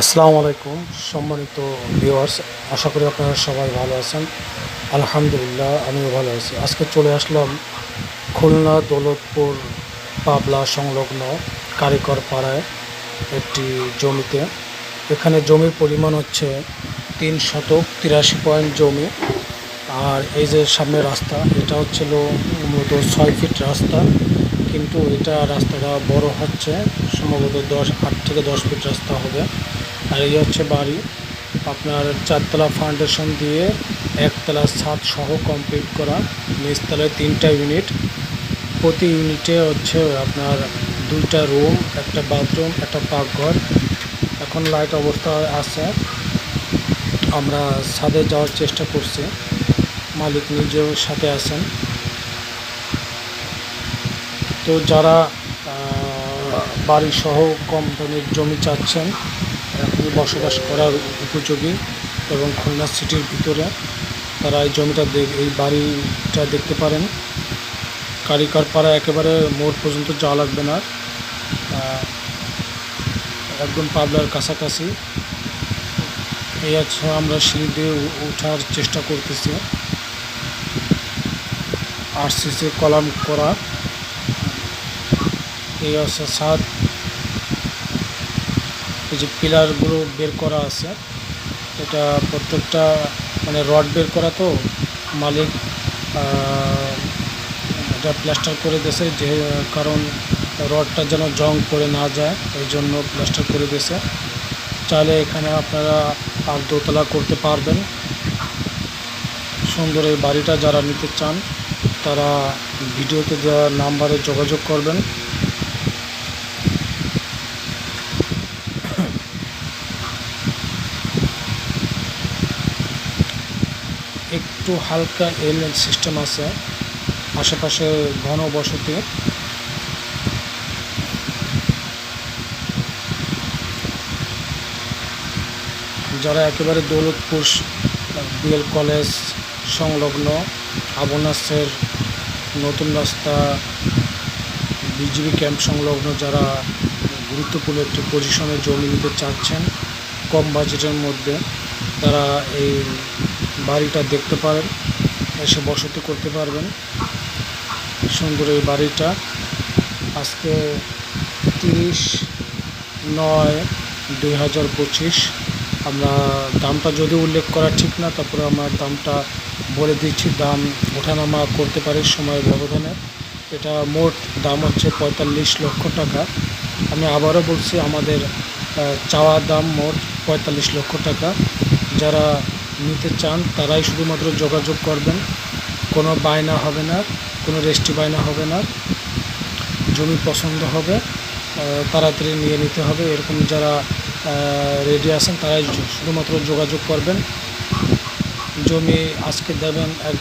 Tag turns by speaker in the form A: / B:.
A: আসসালামু আলাইকুম, সম্মানিত ভিউয়ার্স আশা করি আপনারা সবাই ভালো আছেন। আলহামদুলিল্লাহ, আমিও ভালো আছি। আজকে চলে আসলাম খুলনা দৌলতপুর পাবলা সংলগ্ন কারিকর পাড়ায় একটি জমিতে। এখানে জমির পরিমাণ হচ্ছে তিন শতক তিরাশি পয়েন্ট জমি। আর এই যে সামনে রাস্তা, এটা হচ্ছিল মূলত ছয় ফিট রাস্তা। কিন্তু এটা রাস্তাটা বড় হচ্ছে, সম্ভবত দশ, আট থেকে দশ ফিট রাস্তা হবে। আর এই হচ্ছে বাড়ি। আপনার চারতলা ফাউন্ডেশন দিয়ে একতলা ছাদ সহ কমপ্লিট করা। নিচতলায় তিনটা ইউনিট প্রতি ইউনিটে হচ্ছে আপনার দুইটা রুম একটা বাথরুম একটা পাকঘর। এখন লাইট অবস্থা আছে। আমরা ছাদে যাওয়ার চেষ্টা করছি। মালিক নিজেও সাথে আছেন। তো যারা বাড়ি সহ কম দামের জমি চাচ্ছেন বসবাস করার উপযোগী এবং খুলনা সিটির ভিতরে তারা এই জমিটা এই বাড়িটা দেখতে পারেন। কারিকার পাড়া একেবারে মোড় পর্যন্ত যাওয়া লাগবে না। একদম পাবলার কাছাকাছি। এই আছে আমরা সিঁড়ি দিয়ে ওঠার চেষ্টা করতেছি। আরসিসি কলাম করা। এই আছে ছাদ। এই যে পিলারগুলো বের করা আছে, এটা প্রত্যেকটা মানে রড বের করা তো, মালিক এটা প্লাস্টার করে দিয়েছে, যে কারণ রডটা যেন জং পড়ে না যায়, এই জন্য প্লাস্টার করে দিয়েছে। চাইলে এখানে আপনারা আর দোতলা করতে পারবেন। সুন্দর এই বাড়িটা যারা নিতে চান, তারা ভিডিওতে দেওয়া নাম্বারে যোগাযোগ করবেন। একটু হালকা এল সিস্টেম আছে। আশেপাশে ঘন বসতি। যারা একেবারে দৌলতপুর বিএল কলেজ সংলগ্ন আবনাসের নতুন রাস্তা, বিজিবি ক্যাম্প সংলগ্ন যারা গুরুত্বপূর্ণ একটি পজিশনে জমি নিতে চাচ্ছেন, কম বাজেটের মধ্যে। তারা এই বাড়িটা দেখতে পারেন, এসে বসতি করতে পারবেন। সুন্দর এই বাড়িটা। আজকে তিরিশ নয় দুই হাজার পঁচিশ। আমরা দামটা যদি উল্লেখ করা ঠিক না, তারপরে আমরা দামটা বলে দিচ্ছি। দাম ওঠানামা করতে পারি সময়ের ব্যবধানে। এটা মোট দাম হচ্ছে পঁয়তাল্লিশ লক্ষ টাকা। আমি আবারও বলছি, আমাদের চাওয়া দাম মোট পঁয়তাল্লিশ লক্ষ টাকা। যারা নিতে চান, তারাই শুধুমাত্র যোগাযোগ করবেন। কোনো বায়না হবে না, কোনো রেস্টি বায়না হবে না। জমি পছন্দ হবে তাড়াতাড়ি নিয়ে নিতে হবে। এরকম যারা রেডি আছেন, তারাই শুধুমাত্র যোগাযোগ করবেন। জমি আজকে দেবেন এক